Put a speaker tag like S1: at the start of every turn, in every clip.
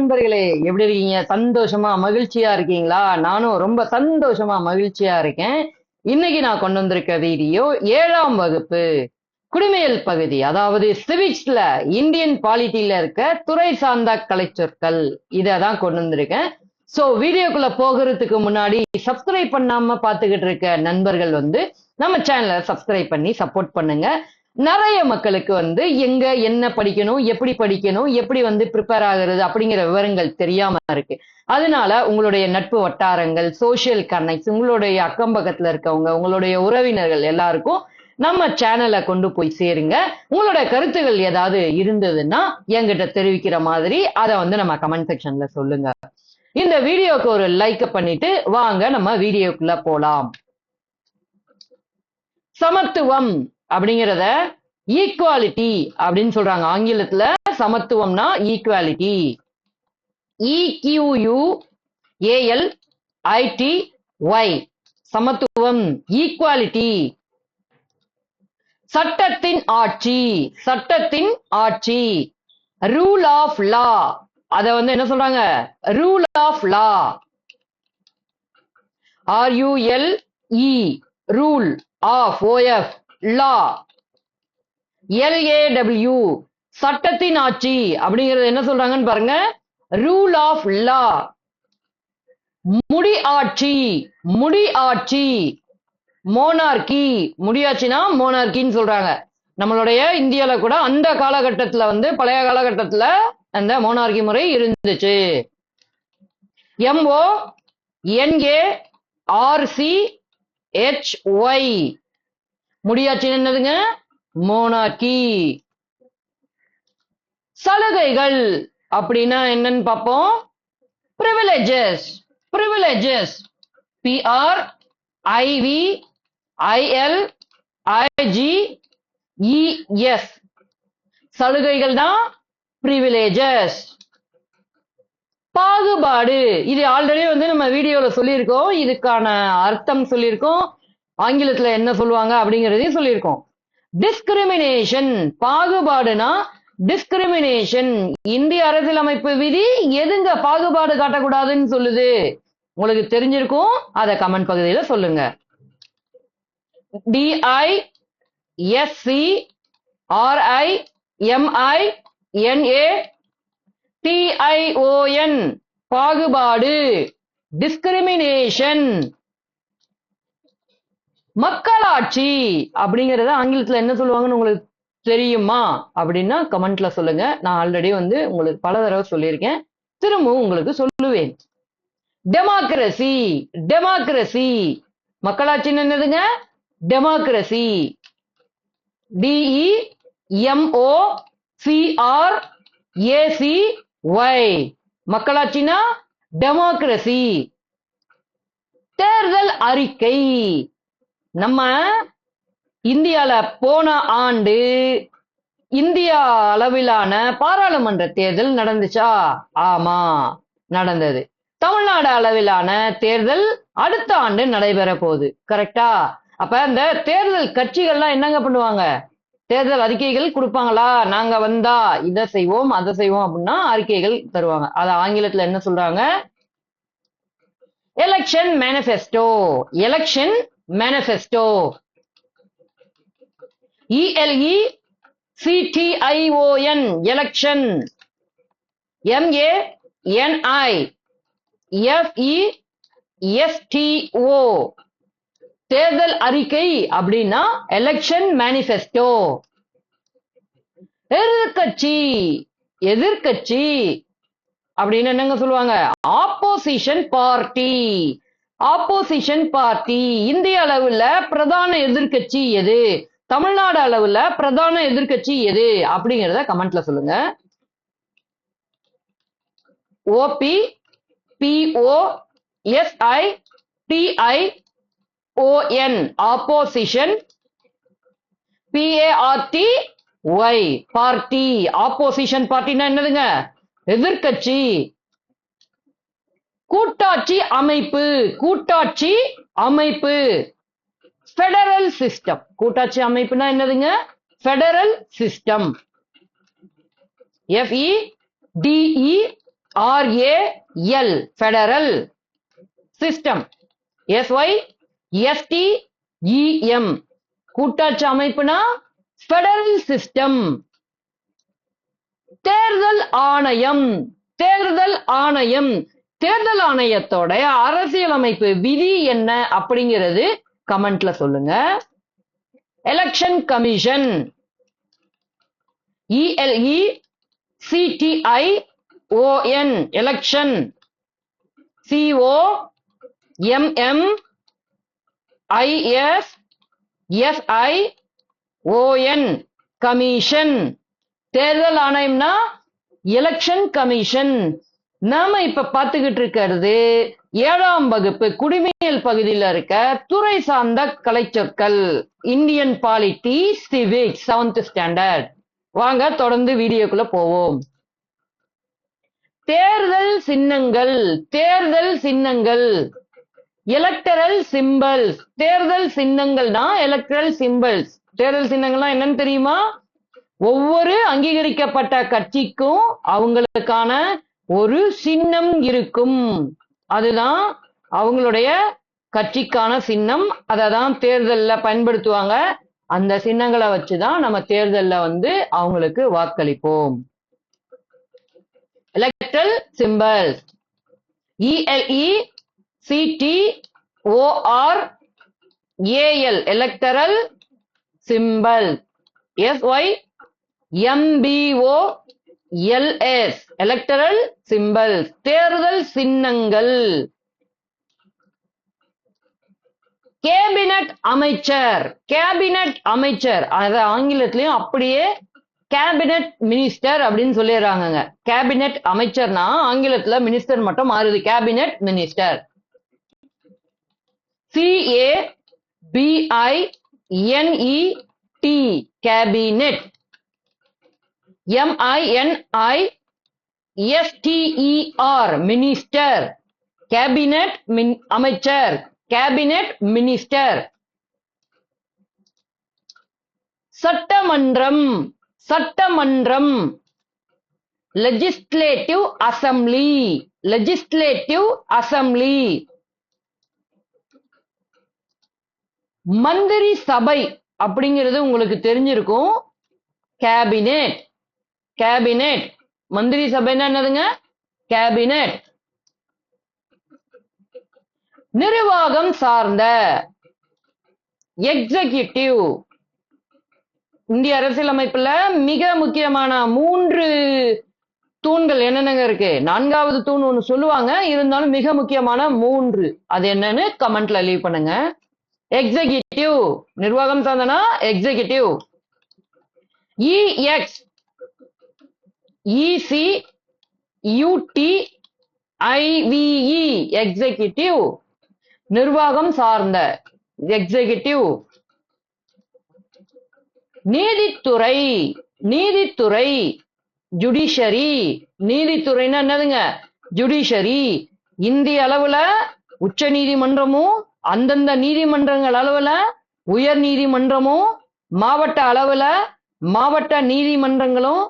S1: நண்பர்களே எப்படி இருக்கீங்க? சந்தோஷமா மகிழ்ச்சியா இருக்கீங்களா? நானும் ரொம்ப சந்தோஷமா மகிழ்ச்சியா இருக்கேன். இன்னைக்கு நான் கொண்டு வந்திருக்க வீடியோ ஏழாம் வகுப்பு குடிமையல் பகுதி. அதாவது சிவிக்ஸ்ல இந்தியன் பாலிட்டியில இருக்க துறை சார்ந்த கலைச்சொற்கள். இதை தான் கொண்டு வந்திருக்கேன். சோ வீடியோக்குள்ள போகிறதுக்கு முன்னாடி சப்ஸ்கிரைப் பண்ணாம பாத்துக்கிட்டு இருக்க நண்பர்கள் வந்து நம்ம சேனலை சப்ஸ்கிரைப் பண்ணி சப்போர்ட் பண்ணுங்க. நிறைய மக்களுக்கு வந்து எங்க என்ன படிக்கணும் எப்படி படிக்கணும் எப்படி வந்து ப்ரிப்பேர் ஆகுறது அப்படிங்கிற விவரங்கள் தெரியாம இருக்கு. அதனால உங்களுடைய நட்பு வட்டாரங்கள் சோஷியல் கனெக்ட்ஸ் உங்களுடைய அக்கம் பக்கத்துல இருக்கவங்க உங்களுடைய உறவினர்கள் எல்லாருக்கும் நம்ம சேனலை கொண்டு போய் சேருங்க. உங்களோட கருத்துகள் ஏதாவது இருந்ததுன்னா என்கிட்ட தெரிவிக்கிற மாதிரி அதை வந்து நம்ம கமெண்ட் செக்ஷன்ல சொல்லுங்க. இந்த வீடியோக்கு ஒரு லைக் பண்ணிட்டு வாங்க நம்ம வீடியோக்குள்ள போலாம். சமத்துவம். அப்படிங்கிறத ஈக்குவாலிட்டி அப்படின்னு சொல்றாங்க. ஆங்கிலத்துல சமத்துவம்னா equality E Q U A L I T Y சமத்துவம் ஈக்குவாலிட்டி சட்டத்தின் ஆட்சி சட்டத்தின் ஆட்சி. ரூல் ஆஃப் லா அத வந்து என்ன சொல்றாங்க? Rule of law R U L E E rule of O F law L A W சட்டத்தின் ஆட்சி. அப்படிங்கறது என்ன சொல்றாங்கன்னு பாருங்க. ரூல் ஆஃப் லா முடி ஆட்சி முடி ஆட்சி மோனார்கி முடியாச்சுன்னா மோனார்கின்னு சொல்றாங்க. நம்மளுடைய இந்தியால கூட அந்த காலகட்டத்துல வந்து பழைய காலகட்டத்துல அந்த மோனார்கி முறை இருந்துச்சு. M O N A R C H Y முடியாச்சு என்னதுங்க? மோனாக்கி. சலுகைகள் அப்படின்னா என்னன்னு பார்ப்போம். Privileges privileges P R I V I L I G E S சலுகைகள் தான் ப்ரிவிலேஜஸ் பாகுபாடு. இது ஆல்ரெடி வந்து நம்ம வீடியோல சொல்லியிருக்கோம். இதுக்கான அர்த்தம் சொல்லியிருக்கோம். ஆங்கிலத்துல என்ன சொல்லுவாங்க அப்படிங்கிறதையும் சொல்லியிருக்கோம். டிஸ்கிரிமினேஷன் பாகுபாடுனா டிஸ்கிரிமினேஷன் இந்திய அரசியலமைப்பு விதி எதுங்க பாகுபாடு காட்டக்கூடாதுன்னு சொல்லுது? உங்களுக்கு தெரிஞ்சிருக்கும் அதை கமெண்ட் பகுதியில சொல்லுங்க. D I S C R I M I N A T I O N பாகுபாடு. டிஸ்கிரிமினேஷன் மக்களாட்சி அப்படிங்கறத ஆங்கிலத்துல என்ன சொல்லுவாங்கன்னு உங்களுக்கு தெரியுமா? அப்படின்னா கமெண்ட்ல சொல்லுங்க. நான் ஆல்ரெடி வந்து உங்களுக்கு பல தடவை சொல்லியிருக்கேன். திரும்பவும் உங்களுக்கு சொல்லுவேன். டெமோக்ரசி டெமோக்ரசி மக்களாட்சின்னு என்னதுங்க? Democracy D E M O C R A C Y மக்களாட்சினா democracy தேர்தல் அறிக்கை. நம்ம இந்தியால போன ஆண்டு இந்தியா அளவிலான பாராளுமன்ற தேர்தல் நடந்துச்சா? ஆமா நடந்தது. தமிழ்நாடு அளவிலான தேர்தல் அடுத்த ஆண்டு நடைபெற போகுது. கரெக்டா அப்ப இந்த தேர்தல் கட்சிகள்லாம் என்னங்க பண்ணுவாங்க? தேர்தல் அறிக்கைகள் கொடுப்பாங்களா? நாங்க வந்தா இதை செய்வோம் அதை செய்வோம் அப்படின்னா அறிக்கைகள் தருவாங்க. அது ஆங்கிலத்துல என்ன சொல்றாங்க? Election manifesto election manifesto E L E C T I O N election M A N I F E S T O தேர்தல் அறிக்கை அப்படின்னா எலெக்ஷன் மேனிஃபெஸ்டோ எதிர்கட்சி எதிர்கட்சி அப்படின்னு என்னங்க சொல்லுவாங்க? ஆப்போசிஷன் பார்ட்டி ஆப்போசிஷன் பார்ட்டி இந்திய அளவுல பிரதான எதிர்கட்சி எது? தமிழ்நாடு அளவுல பிரதான எதிர்கட்சி எது? அப்படிங்கறத கமெண்ட்ல சொல்லுங்க. O P P O S I T I O N opposition P A R T Y party opposition பார்ட்டினா என்னதுங்க? எதிர்கட்சி கூட்டாட்சி அமைப்பு கூட்டாட்சி அமைப்பு. ஃபெடரல் சிஸ்டம் கூட்டாட்சி அமைப்புனா என்னதுங்க? Federal system F E D E R A L federal system S Y S T E M கூட்டாட்சி அமைப்புனா ஃபெடரல் சிஸ்டம் தேர்தல் ஆணையம். தேர்தல் ஆணையம். தேர்தல் ஆணையத்தோட அரசியலமைப்பு விதி என்ன அப்படிங்கிறது கமெண்ட்ல சொல்லுங்க. Election commission E L E C T I O N election C O M M I S S I O N commission தேர்தல் ஆணையம்னா எலெக்ஷன் கமிஷன் நாம இப்ப பார்த்துக்கிட்டு இருக்கிறது ஏழாம் வகுப்பு குடிமையல் பகுதியில் இருக்க துறை சார்ந்த கலைச்சொற்கள். Indian polity civics seventh standard வாங்க தொடர்ந்து வீடியோக்குள்ள போவோம். தேர்தல் சின்னங்கள் தேர்தல் சின்னங்கள். எலக்டரல் சிம்பல்ஸ் தேர்தல் சின்னங்கள்னா எலக்டரல் சிம்பல்ஸ் தேர்தல் சின்னங்கள்லாம் என்னன்னு தெரியுமா? ஒவ்வொரு அங்கீகரிக்கப்பட்ட கட்சிக்கும் அவங்களுக்கான ஒரு சின்னம் இருக்கும். அதுதான் அவங்களுடைய கட்சிக்கான சின்னம். அதை தான் தேர்தலில் பயன்படுத்துவாங்க. அந்த சின்னங்களை வச்சுதான் நம்ம தேர்தலில் வந்து அவங்களுக்கு வாக்களிப்போம். Electoral symbols E L E C T O R A L electoral symbol S Y M B O L S electoral symbol தேர்தல் சின்னங்கள். கேபினட் அமைச்சர் கேபினட் அமைச்சர். அத ஆங்கிலத்திலயும் அப்படியே கேபினட் மினிஸ்டர் அப்படின்னு சொல்லிடுறாங்க கேபினட் அமைச்சர்னா ஆங்கிலத்துல மினிஸ்டர் மட்டும் மாறுது. Cabinet minister C A B I N E T cabinet M I N I S T E R minister cabinet மின் அமைச்சர் கேபினட் மினிஸ்டர் சட்டமன்றம் சட்டமன்றம். லெஜிஸ்லேட்டிவ் அசம்பிளி லெஜிஸ்லேட்டிவ் அசம்பிளி மந்திரி சபை அப்படிங்கிறது உங்களுக்கு தெரிஞ்சிருக்கும். கேபினெட் கேபினெட் மந்திரி சபைன்னா என்னதுங்க? கேபினெட் நிர்வாகம் சார்ந்த எக்ஸிகியூட்டிவ் இந்திய அரசியலமைப்புல மிக முக்கியமான மூன்று தூண்கள் என்னென்னங்க இருக்கு? நான்காவது தூண் ஒன்று சொல்லுவாங்க. இருந்தாலும் மிக முக்கியமான மூன்று. அது என்னன்னு கமெண்ட்ல லீவ் பண்ணுங்க. எக்ஸிகியூட்டிவ் நிர்வாகம் சார்ந்தனா? Executive E X E C U T I V E executive நிர்வாகம் சார்ந்த எக்ஸிகியூட்டிவ் நீதித்துறை நீதித்துறை. ஜுடிஷரி நீதித்துறைன்னா என்னதுங்க? ஜுடிஷரி இந்திய அளவுல உச்ச நீதிமன்றமும் அந்தந்த நீதிமன்றங்கள் அளவுல உயர் நீதிமன்றமும் மாவட்ட அளவுல மாவட்ட நீதிமன்றங்களும்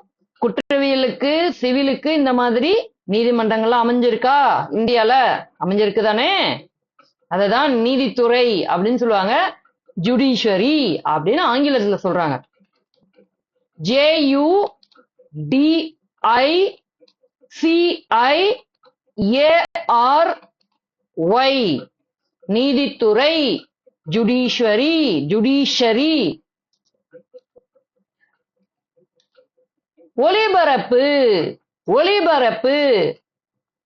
S1: குற்றவியலுக்கு சிவிலுக்கு இந்த மாதிரி நீதிமன்றங்கள்லாம் அமைஞ்சிருக்கா? இந்தியால அமைஞ்சிருக்கு தானே அததான் நீதித்துறை அப்படின்னு சொல்லுவாங்க. ஜுடிஷரி அப்படின்னு ஆங்கிலத்துல சொல்றாங்க. J U D I C I A R Y நீதித்துறை ஜுடிஷரி ஜுடிஷரி ஒளிபரப்பு ஒளிபரப்பு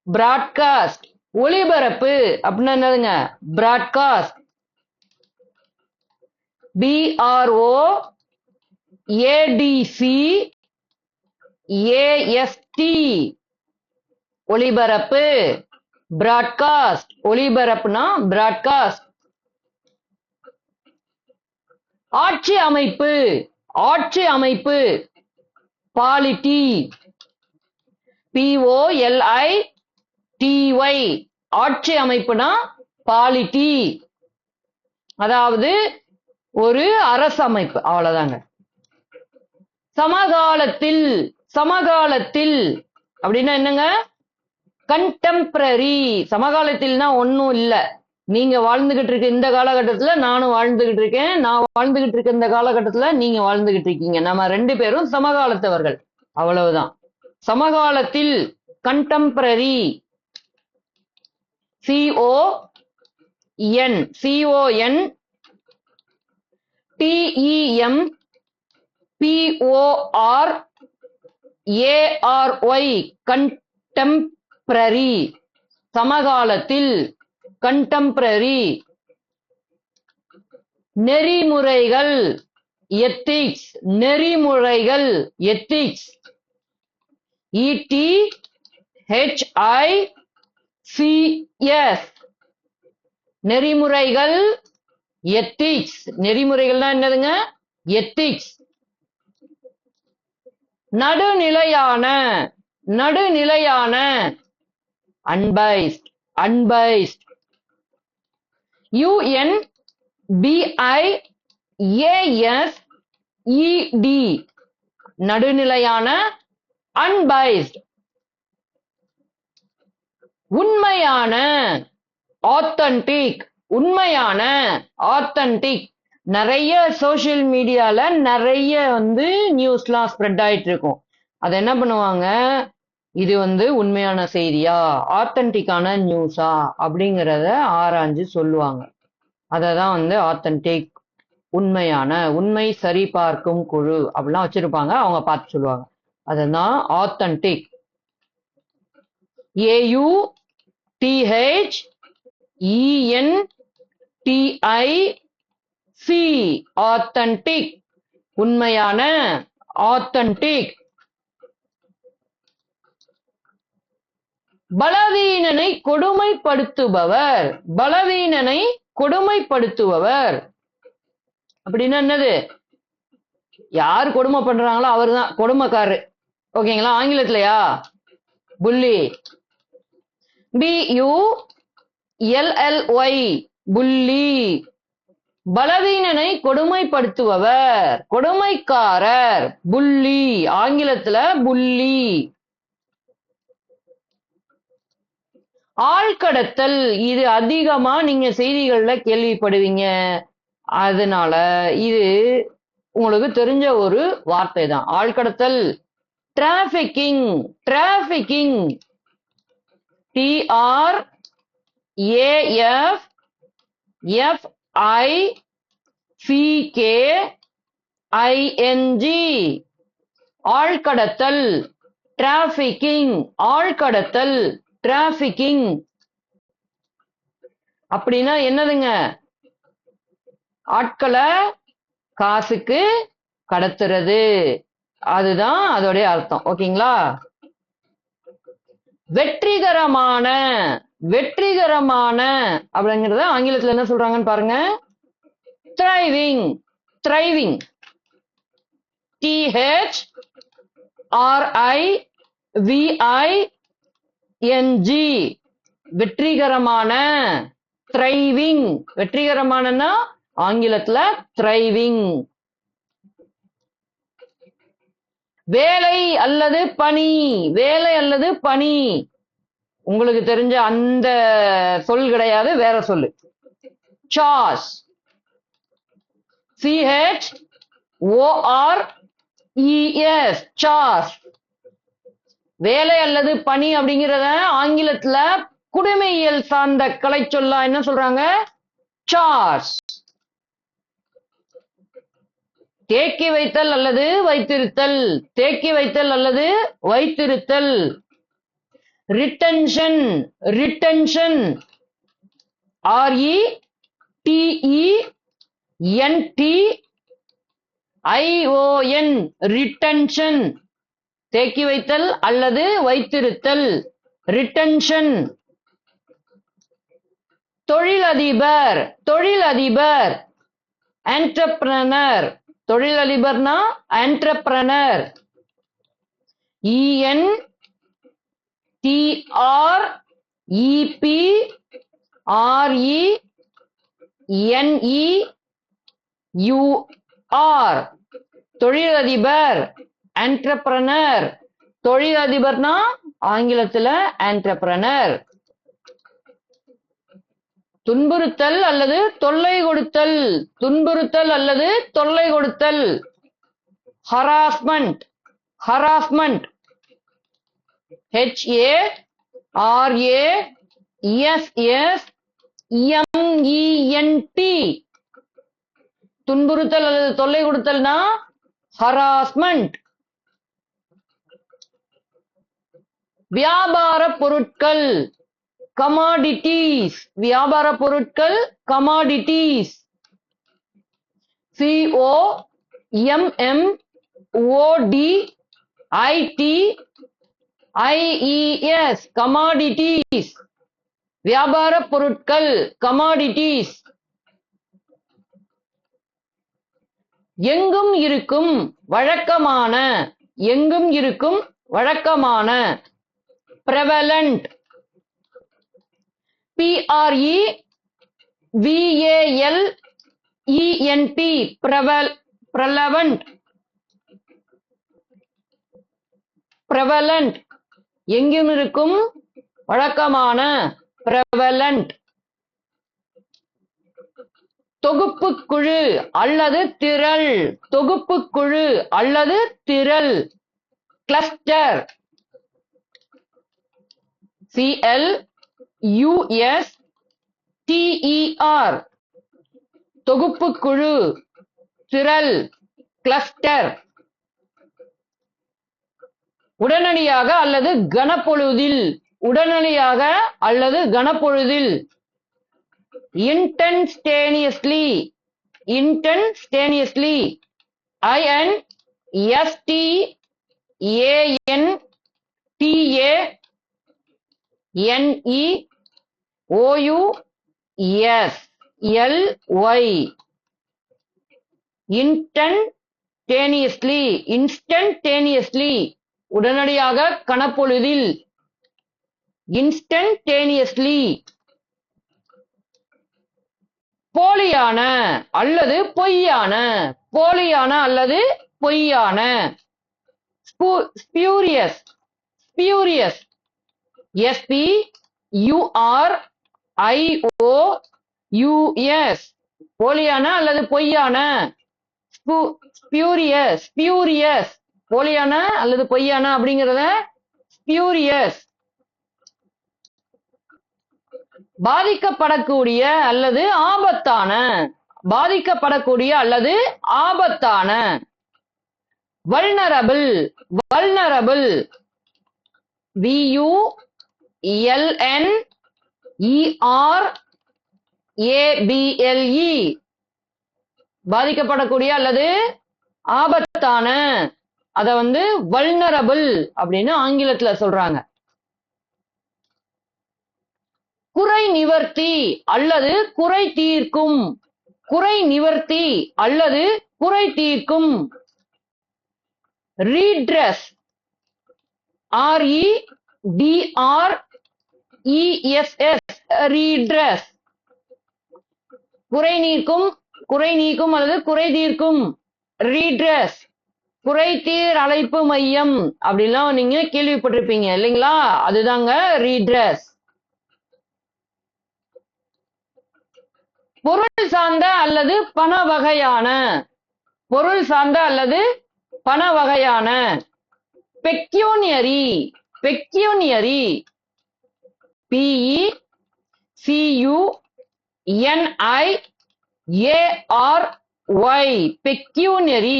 S1: பிராட்காஸ்ட் ஒளிபரப்பு அப்படின்னா என்னதுங்க? Broadcast B R O A D C A S T ஒளிபரப்பு பிராட்காஸ்ட் ஒளிபரப்புனா பிராட்காஸ்ட் ஆட்சி அமைப்பு ஆட்சி அமைப்பு. பாலிட்டி. பிஓஎல்ஐ டிஒய் ஆட்சி அமைப்புனா பாலிட்டி. அதாவது ஒரு அரசமைப்பு அவ்வளவுதாங்க. சமகாலத்தில் சமகாலத்தில் அப்படின்னா என்னங்க? கண்டெம்பரரி சமகாலத்தில்னா ஒன்னும் இல்ல. நீங்க வாழ்ந்துகிட்டு இருக்க இந்த காலகட்டத்துல நானும் வாழ்ந்துகிட்டு இருக்கேன். நான் வாழ்ந்துகிட்டு இருக்க இந்த காலகட்டத்துல நீங்க வாழ்ந்துகிட்டு இருக்கீங்க. நம்ம ரெண்டு பேரும் சமகாலத்தவர்கள். அவ்வளவுதான். சமகாலத்தில் contemporary C O N C O N T E M P O R A R Y contemporary சமகாலத்தில் கண்டெம்பரரி நெறிமுறைகள் எத்திக்ஸ் நெறிமுறைகள் ethics E T H I C S நெறிமுறைகள் எத்திக்ஸ் நெறிமுறைகள்னா என்னதுங்க? எத்திக்ஸ் நடுநிலையான நடுநிலையான. அன்பைஸ்ட் அன்பைஸ்ட் யுஎன் பிஐ ஏஎஸ் இடி நடுநிலையான அன்பைஸ்ட் உண்மையான ஆத்தன்டிக் உண்மையான ஆத்தன்டிக் நிறைய சோஷியல் மீடியால நிறைய வந்து நியூஸ்லாம் ஸ்ப்ரெட் ஆயிட்டு இருக்கும் அதை என்ன பண்ணுவாங்க? இது வந்து உண்மையான செய்தியா? ஆத்தன்டிக்கான நியூஸா அப்படிங்கிறத ஆராய்ஞ்சு சொல்லுவாங்க. அதை தான் வந்து ஆத்தன்டிக் உண்மையான உண்மை சரிபார்க்கும் குழு அப்படிலாம் வச்சிருப்பாங்க. அவங்க பார்த்து சொல்லுவாங்க. அதுதான் authentic A U T H E N T I C authentic உண்மையான ஆத்தன்டிக் பலவீனனை கொடுமைப்படுத்துபவர். பலவீனனை கொடுமைப்படுத்துபவர். அப்படின்னா என்னது? யார் கொடுமை பண்றாங்களோ அவர்தான். கொடுமைக்காரரு. ஓகேங்களா? ஆங்கிலத்திலயா? புள்ளி. பி யூ எல்எல்ஒய் புள்ளி. பலவீனனை கொடுமைப்படுத்துபவர். கொடுமைக்காரர். புள்ளி. ஆங்கிலத்துல புள்ளி. ஆழ்கடத்தல் இது அதிகமா நீங்க செய்திகள்ல கேள்விப்படுவீங்க. அதனால இது உங்களுக்கு தெரிஞ்ச ஒரு வார்த்தை தான் ஆழ்கடத்தல் trafficking trafficking T R A F F I C K I N G ஆழ்கடத்தல். Trafficking ஆழ்கடத்தல். டிராபிக்கிங் அப்படின்னா என்னதுங்க? ஆட்களை காசுக்கு கடத்துறது. அதுதான் அதோடைய அர்த்தம். ஓகேங்களா? வெற்றிகரமான வெற்றிகரமான அப்படிங்கறத ஆங்கிலத்துல என்ன சொல்றாங்கன்னு பாருங்க. Thriving thriving T H R I V I N G வெற்றிகரமான த்ரைவிங் வெற்றிகரமானன்னா ஆங்கிலத்துல த்ரைவிங் வேலை அல்லது பணி. வேலை அல்லது பணி. உங்களுக்கு தெரிஞ்ச அந்த சொல் கிடையாது வேற சொல்லு. Sauce CH OR ES sauce வேலை அல்லது பணி அப்படிங்கிறத ஆங்கிலத்துல குடிமையியல் சார்ந்த கலை சொல்லா என்ன சொல்றாங்க? சார்ஸ். தேக்கி வைத்தல் அல்லது வைத்திருத்தல். தேக்கி வைத்தல் அல்லது வைத்திருத்தல். Retention. Retention. R E T E N T I O N retention. தேக்கி வைத்தல் அல்லது வைத்திருத்தல். ரிட்டன்ஷன் தொழிலதிபர் தொழிலதிபர். Entrepreneur தொழிலதிபர்னா entrepreneur E N T R E P R E N E U R தொழிலதிபர். ஆன்ட்ரப்ரனர் தொழில் அதிபர்னா ஆங்கிலத்துல ஆண்டர்பிரனர் துன்புறுத்தல் அல்லது தொல்லை கொடுத்தல். துன்புறுத்தல் அல்லது தொல்லை கொடுத்தல். Harassment harassment H A R A R S S M E N T துன்புறுத்தல் அல்லது தொல்லை கொடுத்தல்னா ஹராஸ்மெண்ட் வியாபார பொருட்கள் கமாடிட்டிஸ் வியாபார பொருட்கள் commodities C O M M O D I T I E S commodities வியாபார பொருட்கள் கமாடிட்டிஸ் எங்கும் இருக்கும் வழக்கமான எங்கும் இருக்கும் வழக்கமான prevalent. P R E V A L E N T preval prevalent. Prevalent. எங்கும் இருக்கும் வழக்கமான prevalent. தொகுப்புக்குழு அல்லது திரள். தொகுப்பு குழு அல்லது திரள். Cluster C L U S T E R தொகுப்புக்குழு திரள் கிளஸ்டர் உடனடியாக அல்லது கனப்பொழுதில். உடனடியாக அல்லது கனப்பொழுதில். Instantaneously instantaneously I N S T A N T A N E O U S L Y instantaneously instantaneously உடனடியாக கணப்பொழுதில். இன்ஸ்டன்டேனியஸ்லி போலியான அல்லது பொய்யான போலியான அல்லது பொய்யான. Spurious spurious S P U R I O U S போலியான அல்லது பொய்யான? ஸ்பியூரியஸ் ஸ்பியூரியஸ் போலியான அல்லது பொய்யான அப்படிங்கிறத ஸ்பியூரியஸ் பாதிக்கப்படக்கூடிய அல்லது ஆபத்தான? பாதிக்கப்படக்கூடிய அல்லது ஆபத்தான? Vulnerable vulnerable V U L N E R A B L E பாதிக்கப்படக்கூடிய அல்லது ஆபத்தான அத வந்து வல்னரபிள் அப்படின்னு ஆங்கிலத்துல சொல்றாங்க. குறை நிவர்த்தி அல்லது குறை தீர்க்கும். குறை நிவர்த்தி அல்லது குறை தீர்க்கும். Redress R E D R E S S redress குறை நீக்கும் குறை நீக்கும் அல்லது குறை தீர்க்கும் ரீட்ரஸ் குறை தீர் அழைப்பு மையம். அப்படிலாம் நீங்க கேள்விப்பட்டிருப்பீங்க இல்லைங்களா? அதுதாங்க ரீட்ரஸ் பொருள் சார்ந்த அல்லது பண வகையான. பொருள் சார்ந்த அல்லது பண வகையான. Pecuniary pecuniary P E C U N I A R Y pecuniary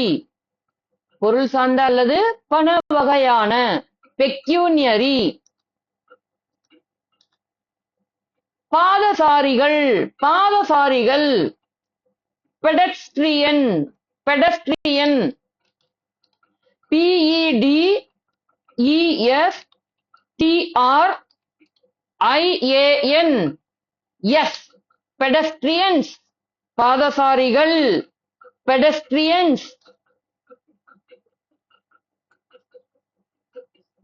S1: பொருள் சார்ந்த அல்லது பண வகையான. பெக்யூனியரி பாதசாரிகள் பாதசாரிகள். Pedestrian pedestrian P E D E S T R I A N S pedestrians பாதசாரிகள் pedestrians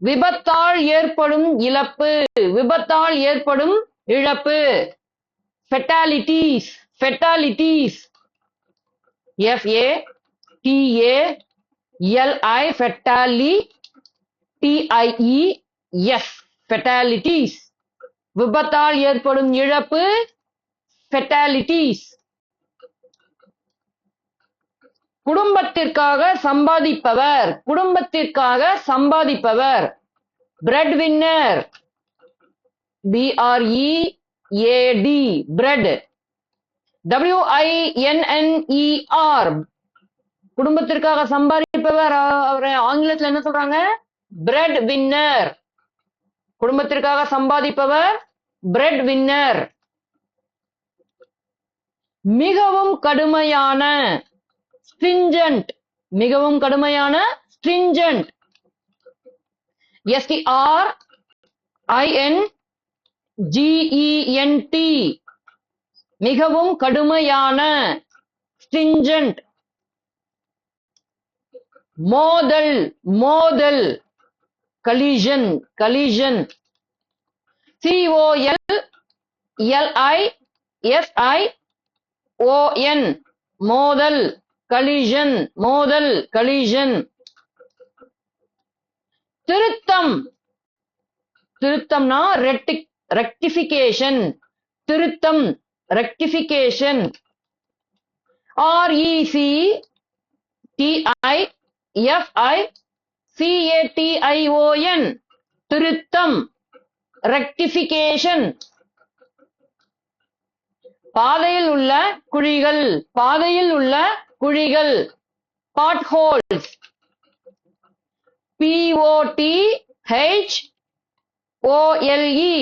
S1: விபத்தால் ஏற்படும் இழப்பு. விபத்தால் ஏற்படும் இழப்பு. Fatalities fatalities F A T A L I ஃபெட்டாலி T I E S fatalities விபத்தால் ஏற்படும் இழப்பு ஃபெட்டாலிட்டிஸ் குடும்பத்திற்காக சம்பாதிப்பவர் குடும்பத்திற்காக சம்பாதிப்பவர். Bread winner B R E A D bread W I N N E R குடும்பத்திற்காக சம்பாதிப்பவர் அவரை ஆங்கிலத்துல என்ன சொல்றாங்க? பிரெட் வின்னர் குடும்பத்திற்காக சம்பாதிப்பவர் பிரெட் வின்னர் மிகவும் கடுமையான ஸ்ட்ரிஞ்சன்ட் மிகவும் கடுமையான ஸ்ட்ரிஞ்சன்ட் எஸ்டிஆர் ஐஎன் ஜிஇஎன்டி மிகவும் கடுமையான ஸ்ட்ரிஞ்சன்ட் மோதல் மோதல். Collision collision. C O L L I S I O N மோதல் கலிஷன் மோதல் collision. திருத்தம். திருத்தம்னா ரெட்டி ரெக்டிஃபிகேஷன் திருத்தம் rectification R E C T I F I C A T I O N திருத்தம் ரெக்டிபிகேஷன் பாதையில் உள்ள குழிகள் பாதையில் உள்ள குழிகள் potholes P O T H O L E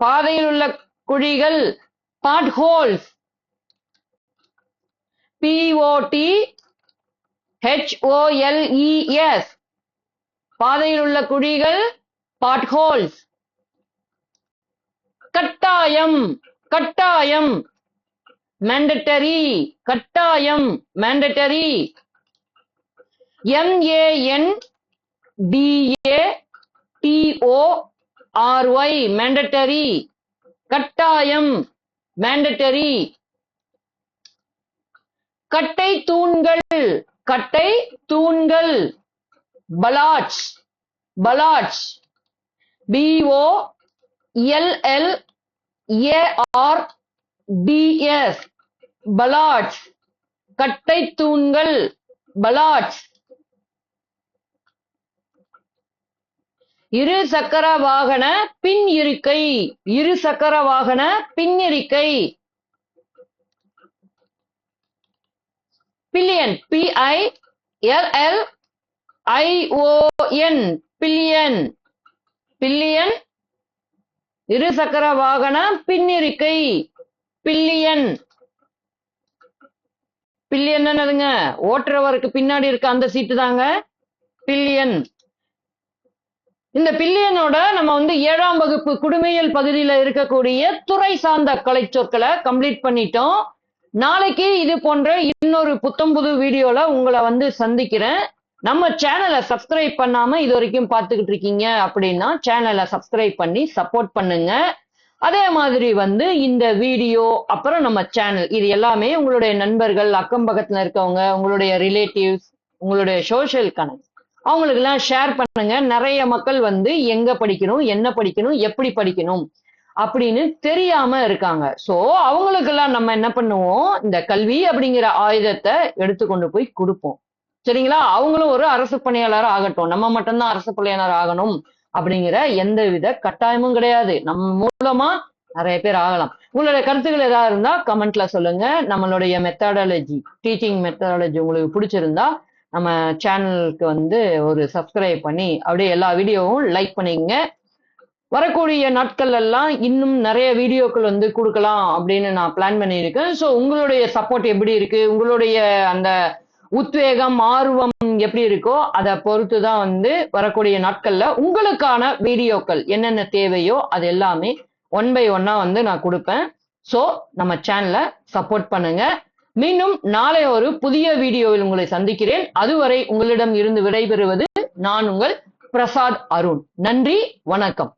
S1: பாதையில் உள்ள குழிகள் பாட் ஹோல்ஸ் பிஓடி ஹெச்ஓஎல்இஎஸ் பாதையில் உள்ள குழிகள் பாட் ஹோல்ஸ் கட்டாயம். கட்டாயம் மேண்டட்டரி கட்டாயம் mandatory M A N D A T O R Y mandatory கட்டாயம் மேண்டட்டரி கட்டை தூண்கள் கட்டை தூண்கள் bollards bollards B O L L A R D S bollards கட்டை தூண்கள் பலாட்ஸ் இரு சக்கர வாகன பின் இருக்கை இரு சக்கர வாகன பின் pillion. P I L L I O N pillion. Pillion. இருசக்கர வாகன பின்னிருக்கை. பில்லியன். பில்லியன் என்னதுங்க? ஓட்டுறவருக்கு பின்னாடி இருக்க அந்த சீட்டு தாங்க. பில்லியன். இந்த பில்லியனோட நம்ம வந்து ஏழாம் வகுப்பு குடுமையல் பகுதியில இருக்கக்கூடிய துறை சார்ந்த கலை சொற்களை கம்ப்ளீட் பண்ணிட்டோம். நாளைக்கு இது போன்ற இன்னொரு புத்தம்புது வீடியோல உங்களை வந்து சந்திக்கிறேன். நம்ம சேனலை சப்ஸ்கிரைப் பண்ணாம இது வரைக்கும் பார்த்துக்கிட்டு இருக்கீங்க அப்படின்னா சேனலை சப்ஸ்கிரைப் பண்ணி சப்போர்ட் பண்ணுங்க. அதே மாதிரி வந்து இந்த வீடியோ அப்புறம் நம்ம சேனல் இது எல்லாமே உங்களுடைய நண்பர்கள் அக்கம் பக்கத்துல இருக்கவங்க உங்களுடைய ரிலேட்டிவ்ஸ் உங்களுடைய சோஷியல் கனெக்ட் அவங்களுக்கெல்லாம் ஷேர் பண்ணுங்க. நிறைய மக்கள் வந்து எங்க படிக்கணும் என்ன படிக்கணும் எப்படி படிக்கணும் அப்படின்னு தெரியாம இருக்காங்க. சோ அவங்களுக்கெல்லாம் நம்ம என்ன பண்ணுவோம்? இந்த கல்வி அப்படிங்கிற ஆயுதத்தை எடுத்து கொண்டு போய் கொடுப்போம். சரிங்களா? அவங்களும் ஒரு அரசு பணியாளர் ஆகட்டும். நம்ம மட்டும்தான் அரசு பணியாளர் ஆகணும் அப்படிங்கிற எந்த வித கட்டாயமும் கிடையாது. நம்ம மூலமா நிறைய பேர் ஆகலாம். உங்களுடைய கருத்துக்கள் ஏதாவது இருந்தா கமெண்ட்ல சொல்லுங்க. நம்மளுடைய மெத்தடாலஜி டீச்சிங் மெத்தடாலஜி உங்களுக்கு பிடிச்சிருந்தா நம்ம சேனலுக்கு வந்து ஒரு சப்ஸ்கிரைப் பண்ணி அப்படியே எல்லா வீடியோவும் லைக் பண்ணிக்கங்க. வரக்கூடிய நாட்கள் எல்லாம் இன்னும் நிறைய வீடியோக்கள் வந்து கொடுக்கலாம் அப்படின்னு நான் பிளான் பண்ணியிருக்கேன். ஸோ உங்களுடைய சப்போர்ட் எப்படி இருக்கு? உங்களுடைய அந்த உத்வேகம் ஆர்வம் எப்படி இருக்கோ அதை பொறுத்து தான் வந்து வரக்கூடிய நாட்கள்ல உங்களுக்கான வீடியோக்கள் என்னென்ன தேவையோ அது எல்லாமே ஒன் பை ஒன்னா வந்து நான் கொடுப்பேன். ஸோ நம்ம சேனலை சப்போர்ட் பண்ணுங்க. மீண்டும் நாளை ஒரு புதிய வீடியோவில் உங்களை சந்திக்கிறேன். அதுவரை உங்களிடம் இருந்து விடைபெறுவது நான் உங்கள் பிரசாத் அருண். நன்றி வணக்கம்.